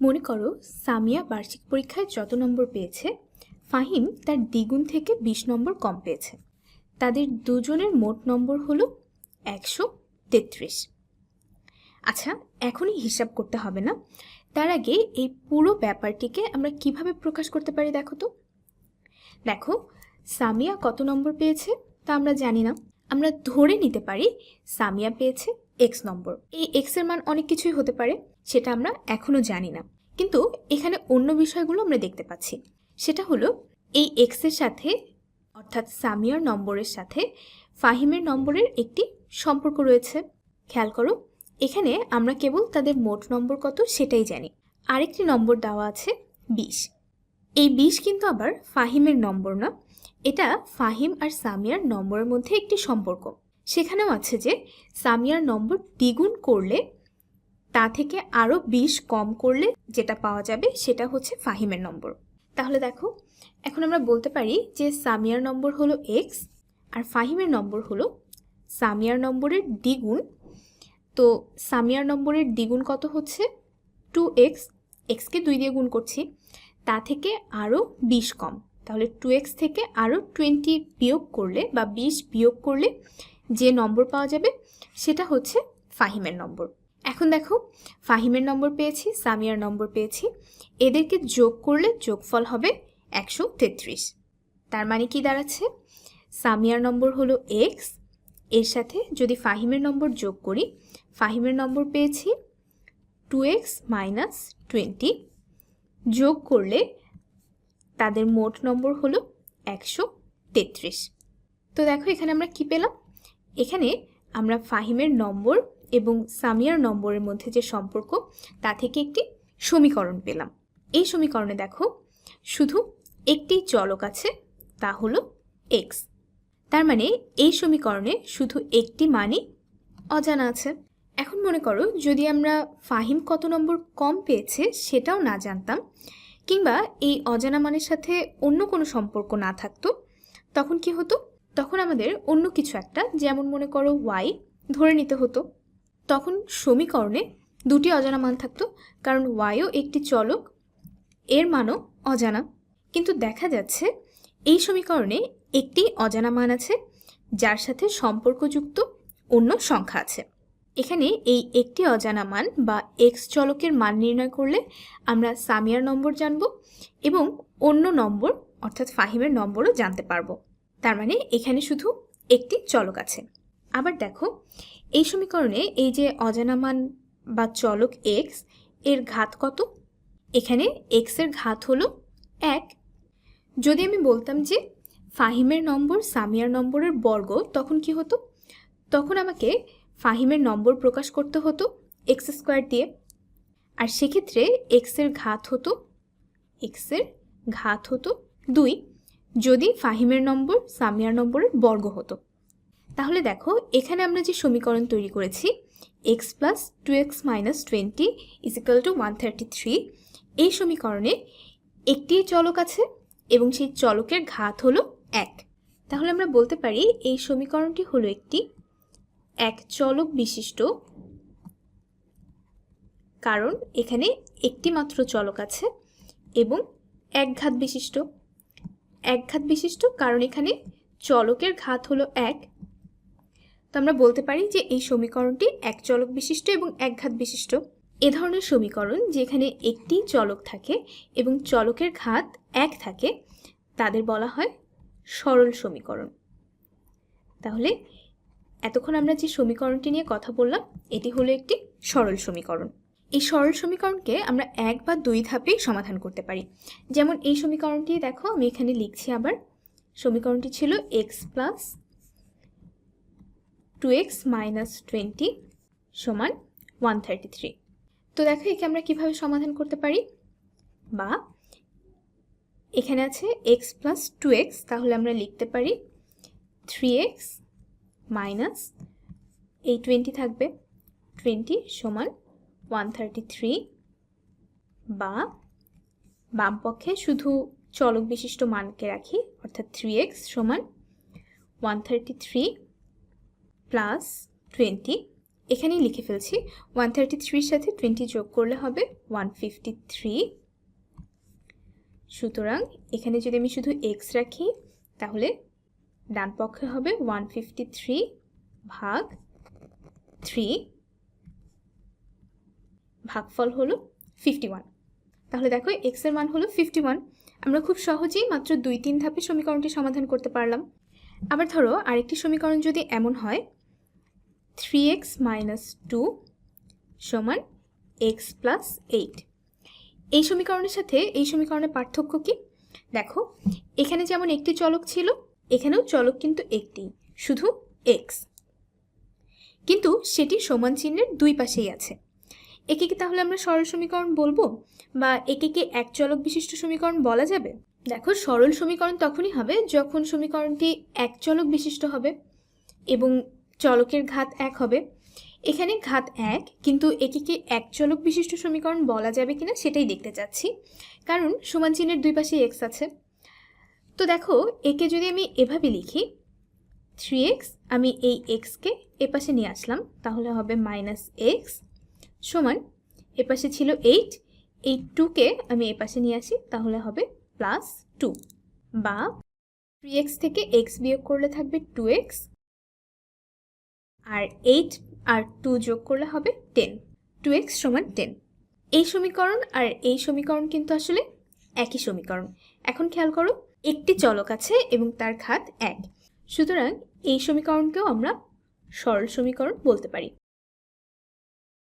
মনে করো, সামিয়া বার্ষিক পরীক্ষায় যত নম্বর পেয়েছে, ফাহিম তার দ্বিগুণ থেকে বিশ নম্বর কম পেয়েছে। তাদের দুজনের মোট নম্বর হলো একশো তেত্রিশ। আচ্ছা এখনই হিসাব করতে হবে না। তার আগে এই পুরো ব্যাপারটিকে আমরা কীভাবে প্রকাশ করতে পারি দেখো তো? দেখো, সামিয়া কত নম্বর পেয়েছে তা আমরা জানি না। আমরা ধরে নিতে পারি সামিয়া পেয়েছে এক্স নম্বর। এই এক্সের মান অনেক কিছুই হতে পারে। সেটা আমরা এখনও জানি না। কিন্তু এখানে অন্য বিষয়গুলো আমরা দেখতে পাচ্ছি। সেটা হলো, এই এক্সের সাথে, অর্থাৎ সামিয়ার নম্বরের সাথে ফাহিমের নম্বরের একটি সম্পর্ক রয়েছে। খেয়াল করো, এখানে আমরা কেবল তাদের মোট নম্বর কত সেটাই জানি। আরেকটি নম্বর দেওয়া আছে বিশ। এই বিশ কিন্তু আবার ফাহিমের নম্বর না, এটা ফাহিম আর সামিয়ার নম্বরের মধ্যে একটি সম্পর্ক। সেখানেও আছে যে, সামিয়ার নম্বর দ্বিগুণ করলে তা থেকে আরও বিশ কম করলে যেটা পাওয়া যাবে সেটা হচ্ছে ফাহিমের নম্বর। তাহলে দেখো, এখন আমরা বলতে পারি যে সামিয়ার নম্বর হলো এক্স আর ফাহিমের নম্বর হলো সামিয়ার নম্বরের দ্বিগুণ। তো সামিয়ার নম্বরের দ্বিগুণ কত হচ্ছে? টু এক্স এক্সকে দুই দিয়ে গুণ করছি। তা থেকে আরও বিশ কম। তাহলে টু এক্স থেকে আরও টোয়েন্টি বিয়োগ করলে বা বিশ বিয়োগ করলে যে নম্বর পাওয়া যাবে সেটা হচ্ছে ফাহিমের নম্বর। এখন দেখো, ফাহিমের নম্বর পেয়েছি, সামিয়ার নম্বর পেয়েছি। এদেরকে যোগ করলে যোগফল হবে একশো তেত্রিশ। তার মানে কি দাঁড়াচ্ছে? সামিয়ার নম্বর হলো এক্সের সাথে যদি ফাহিমের নম্বর যোগ করি, ফাহিমের নম্বর পেয়েছি টু এক্স মাইনাস টোয়েন্টি যোগ করলে তাদের মোট নম্বর হলো একশো তেত্রিশ। তো দেখো এখানে আমরা কি পেলাম? এখানে আমরা ফাহিমের নম্বর এবং সামিয়ার নম্বরের মধ্যে যে সম্পর্ক, তা থেকে একটি সমীকরণ পেলাম। এই সমীকরণে দেখো, শুধু একটি চলক আছে, তা হলো এক্স তার মানে এই সমীকরণে শুধু একটি মানই অজানা আছে। এখন মনে করো, যদি আমরা ফাহিম কত নম্বর কম পেয়েছে সেটাও না জানতাম, কিংবা এই অজানা মানের সাথে অন্য কোনো সম্পর্ক না থাকতো, তখন কি হতো? তখন আমাদের অন্য কিছু একটা, যেমন মনে করো ওয়াই ধরে নিতে হতো। তখন সমীকরণে দুটি অজানা মান থাকতো, কারণ ওয়াইও একটি চলক, এর মানও অজানা। কিন্তু দেখা যাচ্ছে এই সমীকরণে একটি অজানা মান আছে, যার সাথে সম্পর্কযুক্ত অন্য সংখ্যা আছে। এখানে এই একটি অজানা মান বা এক্স চলকের মান নির্ণয় করলে আমরা সামিয়ার নম্বর জানব এবং অন্য নম্বর, অর্থাৎ ফাহিমের নম্বরও জানতে পারব। তার মানে এখানে শুধু একটি চলক আছে। আবার দেখো, এই সমীকরণে এই যে অজানা মান বা চলক এক্সের ঘাত কত? এখানে এক্সের ঘাত হলো এক। যদি আমি বলতাম যে ফাহিমের নম্বর সামিয়ার নম্বরের বর্গ, তখন কি হতো? তখন আমাকে ফাহিমের নম্বর প্রকাশ করতে হতো এক্স স্কোয়ার দিয়ে। আর সেক্ষেত্রে এক্সের ঘাত হতো এক্সের ঘাত হতো দুই। যদি ফাহিমের নম্বর সামিয়ার নম্বরের বর্গ হতো। তাহলে দেখো, এখানে আমরা যে সমীকরণ তৈরি করেছি X plus two X minus twenty equal to one thirty three এই সমীকরণে একটি চলক আছে এবং সেই চলকের ঘাত হলো এক। তাহলে আমরা বলতে পারি এই সমীকরণটি হলো একটি, এক চলক বিশিষ্ট, কারণ এখানে একটি মাত্র চলক আছে এবং এক ঘাত বিশিষ্ট। এক ঘাত বিশিষ্ট কারণ এখানে চলকের ঘাত হলো এক তো আমরা বলতে পারি যে এই সমীকরণটি এক চলক বিশিষ্ট এবং এক ঘাত বিশিষ্ট। এ ধরনের সমীকরণ যেখানে একটি চলক থাকে এবং চলকের ঘাত এক থাকে, তাদের বলা হয় সরল সমীকরণ। তাহলে এতক্ষণ আমরা যে সমীকরণটি নিয়ে কথা বললাম, এটি হলো একটি সরল সমীকরণ। এই সরল সমীকরণকে আমরা এক বা দুই ধাপেই সমাধান করতে পারি। যেমন এই সমীকরণটি দেখো, আমি এখানে লিখছি আবার। সমীকরণটি ছিল X plus two X minus twenty সমান ওয়ান থার্টি থ্রি তো দেখো, একে আমরা কীভাবে সমাধান করতে পারি? বা এখানে আছে এক্স প্লাস টু এক্স তাহলে আমরা লিখতে পারি থ্রি এক্স মাইনাস এই টোয়েন্টি থাকবে। টোয়েন্টি সমান ওয়ান থার্টি থ্রি বা বাম পক্ষে শুধু চলক বিশিষ্ট মানকে রাখি, অর্থাৎ থ্রি এক্স সমান one thirty three plus twenty. এখানেই লিখে ফেলছি। ওয়ান থার্টি থ্রির সাথে টোয়েন্টি যোগ করলে হবে ওয়ান ফিফটি থ্রি। সুতরাং এখানে যদি আমি শুধু এক্স রাখি, তাহলে ডান পক্ষে হবে ওয়ান ফিফটি থ্রি ভাগ থ্রি ভাগফল হলো ফিফটি ওয়ান। তাহলে দেখো এক্সের মান হলো ফিফটি ওয়ান। আমরা খুব সহজেই মাত্র দুই তিন ধাপে সমীকরণটি সমাধান করতে পারলাম। আবার ধরো আরেকটি সমীকরণ যদি এমন হয় থ্রি এক্স মাইনাস টু সমান এক্স প্লাস এইট এই সমীকরণের সাথে এই সমীকরণের পার্থক্য কি? দেখো, এখানে যেমন একটি চলক ছিল, এখানেও চলক কিন্তু একটি, শুধু এক্স কিন্তু সেটি সমান চিহ্নের দুই পাশেই আছে। একে তাহলে আমরা সরল সমীকরণ বলব? বা একে এক চলক বিশিষ্ট সমীকরণ বলা যাবে? দেখো, সরল সমীকরণ তখনই হবে যখন সমীকরণটি এক চলক বিশিষ্ট হবে এবং চলকের ঘাত এক হবে। এখানে ঘাত এক, কিন্তু একে কি এক চলক বিশিষ্ট সমীকরণ বলা যাবে কিনা সেটাই দেখতে চাচ্ছি। কারণ সমান চিহ্নের দুই পাশে এক্স আছে। তো দেখো, একে যদি আমি এভাবে লিখি থ্রি এক্স আমি এই এক্সকে এপাশে নিয়ে আসলাম, তাহলে হবে মাইনাস এক্স সমান এপাশে ছিল এইট এই টুকে আমি এপাশে নিয়ে আসি, তাহলে হবে প্লাস টু বা থ্রি এক্স থেকে এক্স বিয়োগ করলে থাকবে টু এক্স আর এইট আর টু যোগ করলে হবে টেন টু এক্স সমান টেন এই সমীকরণ আর এই সমীকরণ কিন্তু আসলে একই সমীকরণ। এখন খেয়াল করো, একটি চলক আছে এবং তার ঘাত এক। সুতরাং এই সমীকরণকেও আমরা সরল সমীকরণ বলতে পারি।